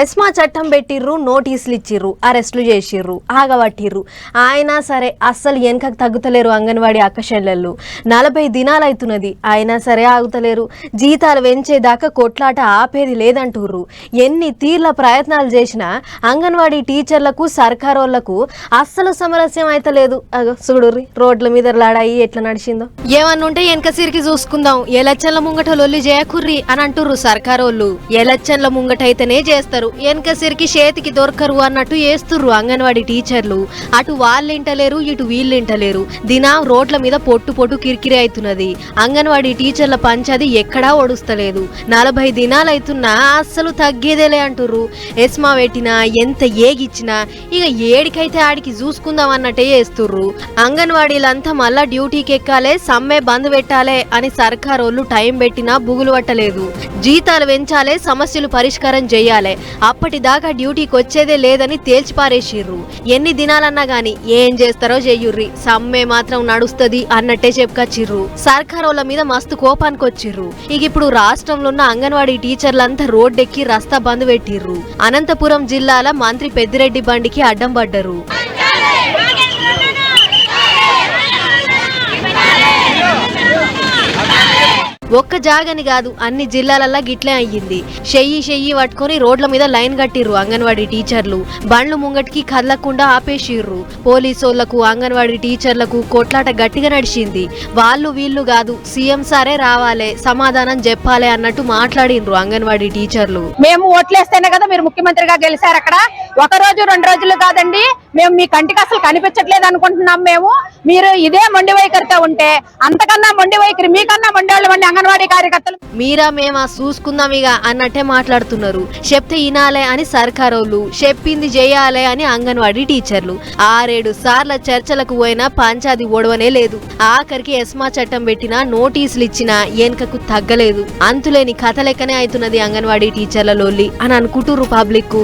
ESMA చట్టం పెట్టిర్రు నోటీసులు ఇచ్చిర్రు అరెస్టులు చేసిర్రు ఆగబట్టిర్రు. అయినా సరే అస్సలు వెనకకు తగ్గుతలేరు అంగన్వాడీ అక్కచెల్లెళ్ళు నలభై దినాలు అవుతున్నది అయినా సరే ఆగుతలేరు. జీతాలు పెంచేదాకా కొట్లాట ఆపేది లేదంటుర్రు. ఎన్ని తీర్ల ప్రయత్నాలు చేసినా అంగన్వాడీ టీచర్లకు సర్కారోళ్ళకు అస్సలు సమరస్యం అయితలేదు. చూడుర్రి రోడ్ల మీద లాడాయి ఎట్లా నడిచిందో. ఏమన్నా ఉంటే వెనక సిరికి చూసుకుందాం. ఎలచ్చన్ల ముంగట లొల్లి చేయకుర్రి అని అంటుర్రు సర్కారోళ్ళు. ఎలచ్చన్ల ముంగట అయితేనే చేస్తారు. వెనక సిరికి చేతికి దొరకరు అన్నట్టు చేస్తుర్రు అంగన్వాడీ టీచర్లు. అటు వాళ్ళు ఇంటలేరు ఇటు వీళ్ళు దినా రోడ్ల మీద పొట్టు పొట్టు కిరికిరి అవుతున్నది అంగన్వాడీ టీచర్ల పంచాది ఎక్కడా ఒడుస్తలేదు. నలభై దినాలు అవుతున్నా అస్సలు తగ్గేదేలే అంటుర్రు. ఎస్మా పెట్టినా ఎంత ఏగిచ్చినా ఇక ఏడికైతే ఆడికి చూసుకుందాం అన్నట్టే చేస్తుర్రు అంగన్వాడీలంతా మళ్ళా డ్యూటీకి ఎక్కాలే సమ్మె బంద్ పెట్టాలే అని సర్కారోళ్ళు టైం పెట్టినా బుగులు పట్టలేదు. జీతాలు పెంచాలే సమస్యలు పరిష్కారం చెయ్యాలే అప్పటిదాకా డ్యూటీకి వచ్చేదే లేదని తేల్చిపారేసిర్రు. ఎన్ని దినాలన్నా గాని ఏం చేస్తారో చెయ్యుర్రి సమ్మె మాత్రం నడుస్తుంది అన్నట్టే చెప్పుకొచ్చిర్రు. సర్కారోళ్ళ మీద మస్తు కోపానికి వచ్చిర్రు ఇక ఇప్పుడు రాష్ట్రంలో ఉన్న అంగన్వాడీ టీచర్లంతా రోడ్డెక్కి రస్తా బంద్ పెట్టిర్రు. అనంతపురం జిల్లాల మంత్రి పెద్దిరెడ్డి బండికి అడ్డం పడ్డరు. ఒక్క జాగని కాదు అన్ని జిల్లాలల్లా గిట్లే అయ్యింది. చెయ్యి చెయ్యి పట్టుకొని రోడ్ల మీద లైన్ కట్టిర్రు అంగన్వాడీ టీచర్లు. బండ్లు ముంగటికి కదలకుండా ఆపేసిర్రు. పోలీసోళ్ళకు అంగన్వాడీ టీచర్లకు కొట్లాట గట్టిగా నడిచింది. వాళ్ళు వీళ్ళు కాదు సీఎం సారే రావాలే సమాధానం చెప్పాలే అన్నట్టు మాట్లాడిండ్రు అంగన్వాడీ టీచర్లు. మేము ఓట్లేస్తేనే కదా మీరు ముఖ్యమంత్రిగా గెలిచారు అక్కడ ఒక రోజు రెండు రోజులు కాదండి. మేము మీ కంటికి అసలు కనిపించట్లేదు అనుకుంటున్నాం మేము. మీరు ఇదే మొండి వైఖరితో ఉంటే అంతకన్నా మొండి వైఖరి మీకన్నా మొండి వాళ్ళు మండి అంగన్వాడీ కార్యకర్తలు. మీరా మేమా చూసుకుందాం ఇక అన్నట్టే మాట్లాడుతున్నారు. చెప్తే ఇనాలే అని సర్కారోళ్ళు చెప్పింది చేయాలే అని అంగన్వాడీ టీచర్లు. ఆరేడు సార్ల చర్చలకు పోయినా పంచాది ఓడవనే లేదు. ఆఖరికి ఎస్మా చట్టం పెట్టినా నోటీసులు ఇచ్చినా ఎనకకు తగ్గలేదు. అంతులేని కథ లెక్కనే అవుతున్నది అంగన్వాడీ టీచర్ల లోల్లి అని అనుకుంటురు పబ్లిక్